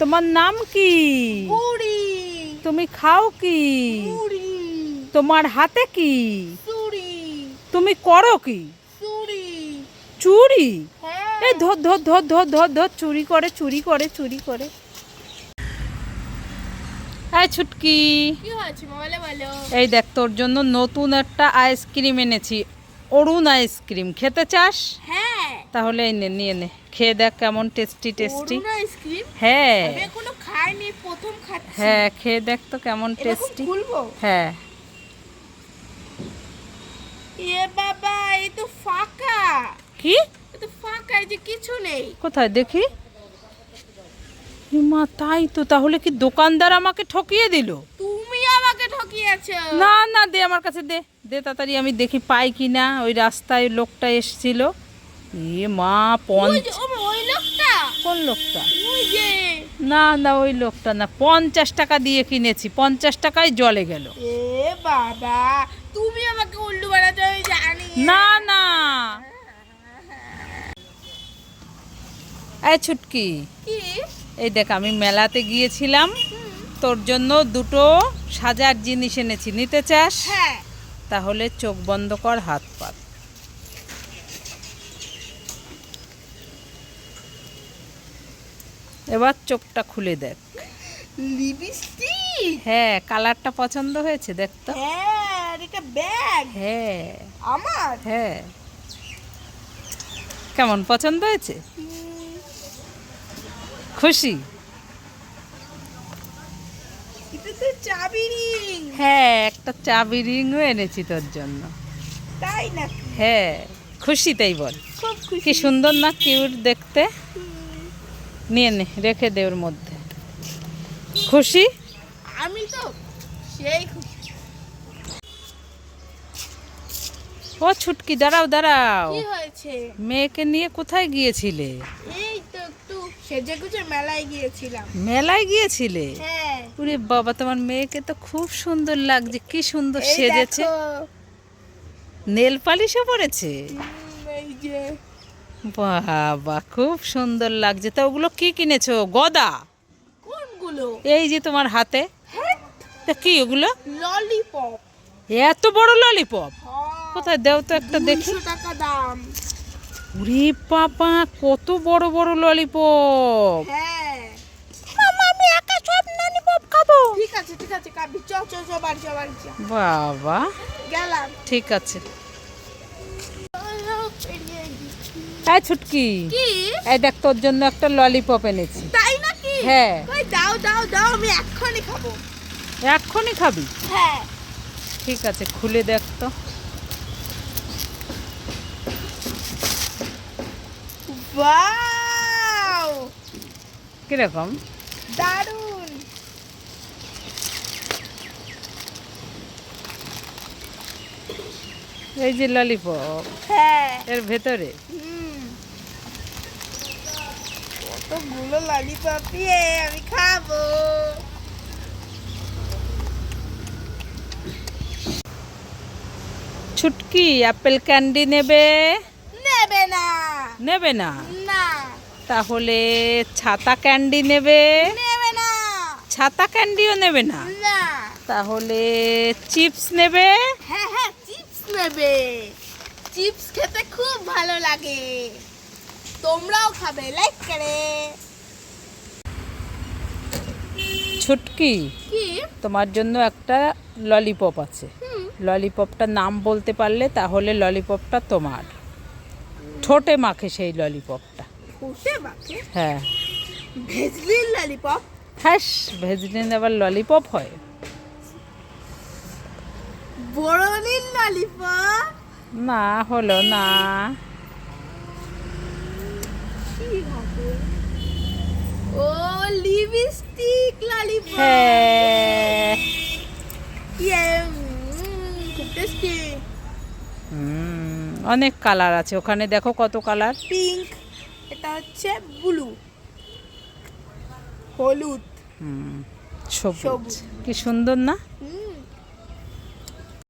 তোমার নাম কি? তুমি খাও কি? তোমার হাতে কি? তুমি করো কি? চুরি হ্যাঁ। এই ধর ধর ধর ধর ধর ধর চুরি করে চুরি করে চুরি করে। এই ছুটকি। এই দেখ তোর জন্য নতুন একটা আইসক্রিম এনেছি। অরুণ আইসক্রিম খেতে চাস? হ্যাঁ তাহলে এই নে নিয়ে নে। খেয়ে দেখ কেমন টেস্টি টেস্টি হ্যাঁ। আমি এখনও খাইনি প্রথম খাচ্ছি। হ্যাঁ খেয়ে দেখ তো কেমন টেস্টি হ্যাঁ। এ বাবা এই তো ফাঁকা। কি? তো ফাঁকা যে কিছু নেই। কোথায়? দেখি। মা তাই তো। তাহলে কি দোকানদার আমাকে ঠকিয়ে দিল? তুমি আমাকে ঠকিয়েছো। না না দে আমার কাছে দে। দে তাড়াতাড়ি আমি দেখি পাই কি না ওই রাস্তায় লোকটা এসছিল। এ মা পঞ্চ ওই লোকটা? কোন লোকটা? না না ওই লোকটা না পঞ্চাশ টাকা দিয়ে কিনেছি পঞ্চাশ টাকায় জলে গেল। এ বাবা তুমি আমাকে উল্লু জানি না না। এই ছুটকি এই দেখ আমি মেলাতে গিয়েছিলাম। তোর জন্য দুটো সাজার জিনিস এনেছি নিতে চাস? হ্যাঁ। তাহলে চোখ বন্ধ কর হাত পাত এবার চোখটা খুলে দেখ। লিপস্টিক? হ্যাঁ কালারটা পছন্দ হয়েছে দেখ তো। হ্যাঁ আর এটা ব্যাগ। হ্যাঁ। আমার? হ্যাঁ। কেমন পছন্দ হয়েছে? খুশি? এটা তো চাবি রিং। হ্যাঁ একটা চাবি রিংও এনেছি তোর জন্য। তাই না হ্যাঁ খুশি তাই বল। খুব কি সুন্দর না কিউট দেখতে? নিয়ে নে রেখে দে ওর মধ্যে। খুশি? আমি তো সেই খুশি। ও ছুটকি দাঁড়াও দাঁড়াও। কি হয়েছে? মেয়েকে নিয়ে কোথায় গিয়েছিলে? এই তো একটু সেজে মেলায় গিয়েছিলাম। মেলায় গিয়েছিলে? হ্যাঁ। ওরে বাবা তোমার মেয়েকে তো খুব সুন্দর লাগছে কি সুন্দর সেজেছে। নেল পালিশও পরেছে? এই যে। বাবা খুব সুন্দর লাগছে। তা ওগুলো কি কিনেছো? গদা? কোনগুলো? এই যে তোমার হাতে। হ্যাঁ। তা কি ওগুলো? ললিপপ। এত বড় ললিপপ? কোথায়? দেও তো একটা দেখি। টাকা দাম। ওরে বাবা কত বড় বড় ললিপপ। হ্যাঁ। আমি একা সব ললিপপ খাব। ঠিক আছে ঠিক আছে কাবি চ চ চ বাড়ি চ বাড়ি চ। বাবা। গেলাম। ঠিক আছে। হ্যাঁ ছুটকি। কি? এই দেখ তোর জন্য একটা ললিপপ এনেছি। তাই নাকি? হ্যাঁ। কই দাও দাও দাও আমি এক্ষুনি খাব। এক্ষুনি খাবি? হ্যাঁ। ঠিক আছে খুলে দেখ তো। ওয়াও! কীরকম? দারুণ এই যে ললিপপ হ্যাঁ। এর ভেতরে। হুম। কতগুলো ললিপপি আমি খাব। ছুটকি অ্যাপেল ক্যান্ডি নেবে? নেবে না। নেবে না? না। তাহলে ছাতা ক্যান্ডি নেবে? নেবে না। ছাতা ক্যান্ডিও নেবে না? না। তাহলে চিপস নেবে? হ্যাঁ হ্যাঁ চিপস নেবে। চিপস খেতে খুব ভালো লাগে। তোমরাও খাবে লাইক করে। ছুটকি কি? তোমার জন্য একটা ললিপপ আছে। ললিপপটার নাম বলতে পারলে তাহলে ললিপপটা তোমার। ঠোঁটে মাখে সেই ললিপপটা হ্যাঁ। ভেজলির ললিপপ হ্যাঁ ভেজিটেন আবার ললিপপ হয়। বড়লির ললিপপ না হলো না। ও লিপস্টিক ললিপপ হ্যাঁ। টেস্টি হুম, অনেক কালার আছে। ওখানে দেখো কত কালার পিঙ্ক এটা হচ্ছে ব্লু হলুদ। সবুজ। কি সুন্দর না?